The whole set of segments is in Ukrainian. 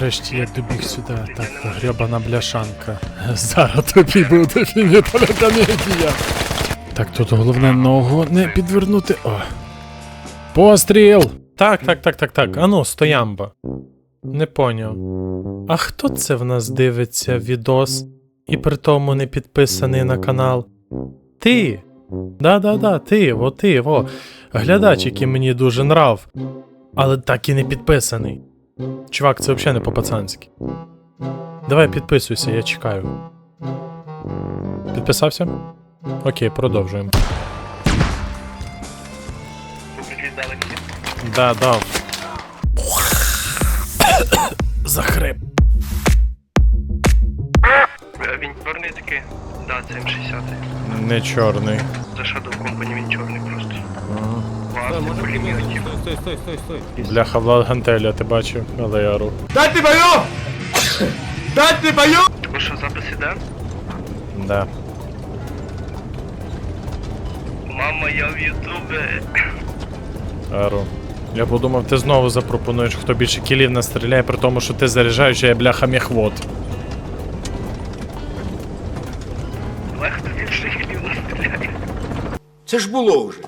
Нарешті я добіг сюди. Так, гребана бляшанка. Зараз тобі буде фініталя комедія. Так, тут головне ногу не підвернути. О. Постріл! Так, так, так, так, так. Ану, стоямба. Не поняв. А хто це в нас дивиться відос і при тому не підписаний на канал? Ти! Да-да-да, ти, во ти, во. Глядач, який мені дуже нрав, але так і не підписаний. Чувак, це взагалі не по-пацанськи. Давай підписуйся, я чекаю. Підписався? Окей, продовжуємо. Да, дав. Захрип. Він чорний такий? Да, це М60. Не чорний. За Shadow Company він чорний просто. Стой, Класний може пулеметик. Стой, стой, стой, стой, стой. Бляха Влад Гантеля, ти бачив, але я ору. Дайте бою! Дайте бою! Ви що, запис іде? Да. Мама, я в Ютубі. Ару. Я подумав, ти знову запропонуєш, хто більше кілів настріляє, при тому, що ти заряджаєш, а я бляха міхвод. Але хто більше хілів настріляє? Це ж було вже.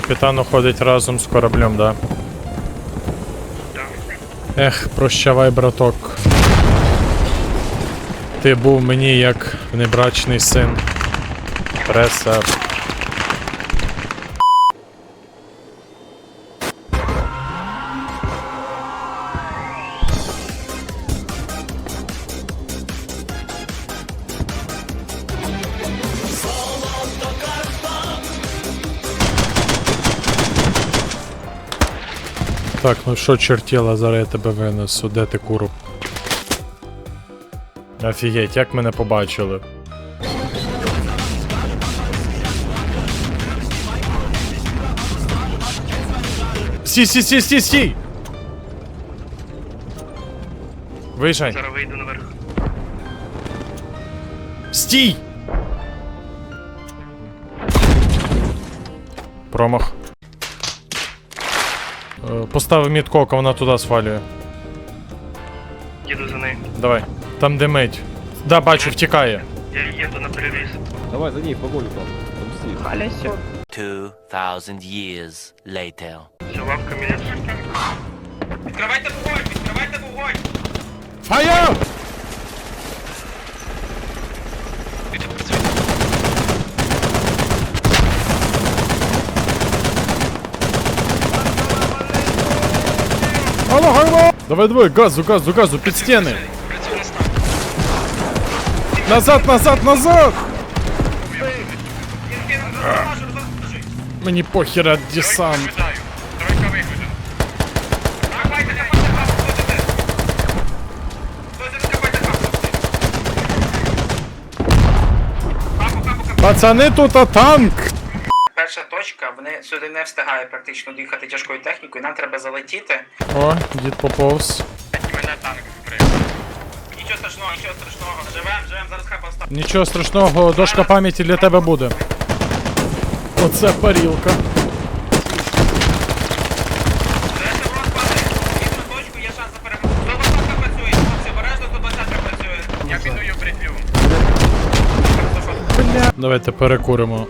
Капітан уходить разом з кораблем, да. Ех, прощавай, браток. Ти був мені як небрачний син. Преса. Так, ну що чертіла, зараз я тебе винесу, де ти куру? Офігеть, як мене побачили. Сі, сі, сі, сі, сі! Виїжджай. Зараз вийду наверх. Стій! Промах. Е, Поставив мідкок, а вона туди свалює. Їду за нею. Давай. Там де медь. Да, бачу, втікає. Я їду на переріз. Давай за ней погоню там. Там всі. 2,000 years later. Все, лавка мене. Відкривайте вогонь! Відкривайте вогонь! Фаєр! Алло, алло! Давай, давай, газу, газу, газу, під стіни! Назад, назад, назад! Мені похера десант. Давайте, давайте, давайте! Хтось закривайте Хапу, хапу, хапу. Пацани, тут а танк! Сюди не встигає практично доїхати тяжкою технікою, нам треба залетіти. О, дід поповз. Мене танк вкрив. Нічого страшного, нічого страшного. Живем, живем, зараз хапа встав. Нічого страшного, дошка пам'яті для тебе буде. Оце парілка. Решта ворог падає. Їдь на точку, є шанс на перемогу. 120 працює, хлопці, обережно 120 працює. Я міную притлю. Давайте перекуримо.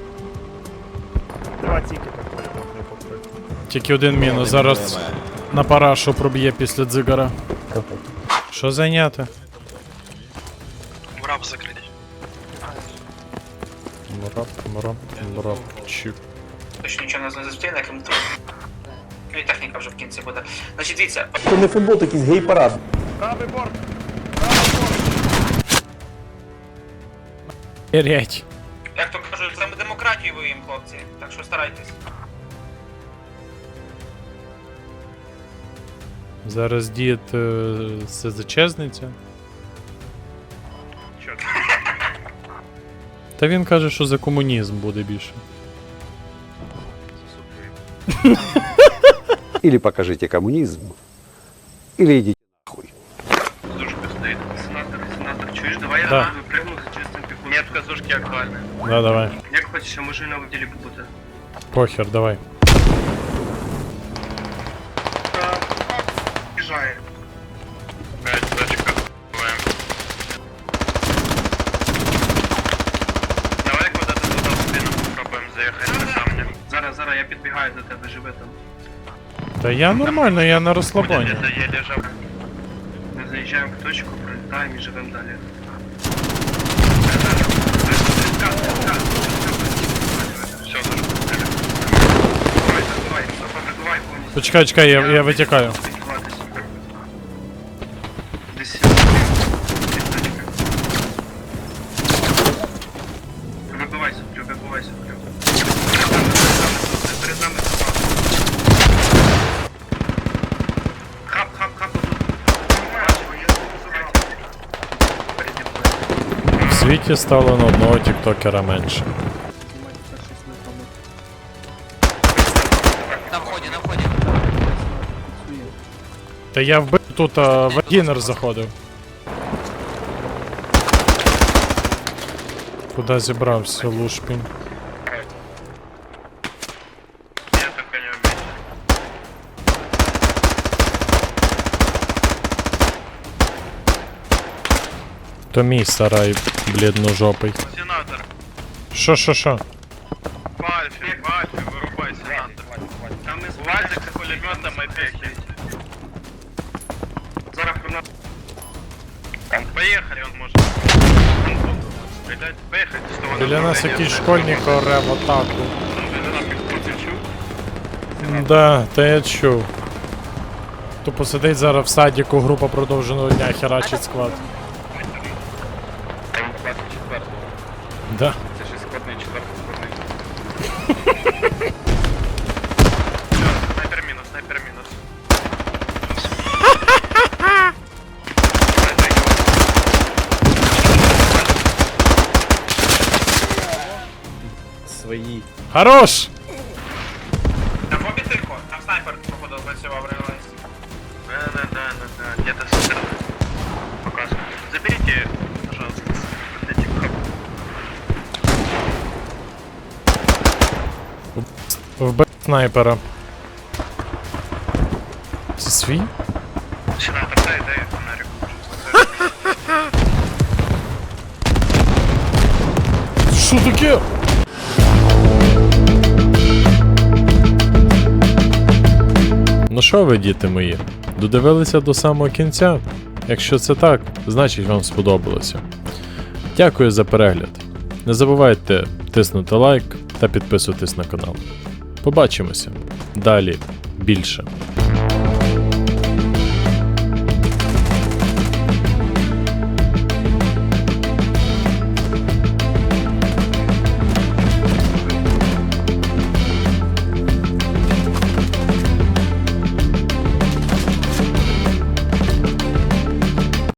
Тільки один мінус. Зараз на парашу проб'є після дзигара. Що зайняти? Враб закритий. Мрап, мрап, мрап, чик. Точно нічого не зустріне, як їм тут. Ну і техніка вже в кінці буде. Значить, дивіться, Це не футбол, якийсь гей-парад. Гірять. як то кажуть, за демократію воюємо, хлопці. Так що старайтесь. Зараз дід е, СЗЧ-зниця. Та він каже, що за комунізм буде більше. Или покажите коммунизм, или идите нахуй. Зушка стоїть. Сенатор, сенатор, чуєш? Давай я Да. да. випригну за чистим піхотом. Метка зушки актуальна. Да, давай. Як хочеш, я можу і на виділі побути. Похер, давай. Біжає. П'ять, точка. Давай куди ти туди в спину попробуємо заїхати на камні. Зараз, зараз, я підбігаю до тебе, живи там. Та я нормально, я на розслабоні. Де я лежав. Ми заїжджаємо в точку, пролітаємо і живемо далі. Все. Почекай, чекай, я, я витікаю. Мною. Стало на одного тіктокера менше. На вході, на вході. Та я вбив тут, а в дінер заходив. Куди зібрався лушпінь? Я так не вмію. То мій сарай, блідножопий. Сенатор. Що, що, що? По Альфе, по Альфе, вырубай сенатор. Там из Вальдик с пулеметом и пехи. Поехали, он может. Блядь, Поехали, с того Біля нас якийсь школьник оре в атаку. Чув. Да, та я чув. Тупо сидить зараз в садіку, група продовженого дня херачить склад. Да. Це ще складний четвертий складний. Снайпер мінус, снайпер мінус. Свои. Хорош! Там побітирку, там снайпер, походу, працював реалайз. Да, да, да, да, да, где-то со стороны. Показываю. Заберите, пожалуйста, Вбив снайпера. Це свій? Сенатор, дай, дай фонарик. Що таке? Ну що ви, діти мої, додивилися до самого кінця? Якщо це так, значить вам сподобалося. Дякую за перегляд. Не забувайте тиснути лайк та підписуватись на канал. Побачимося. Далі більше.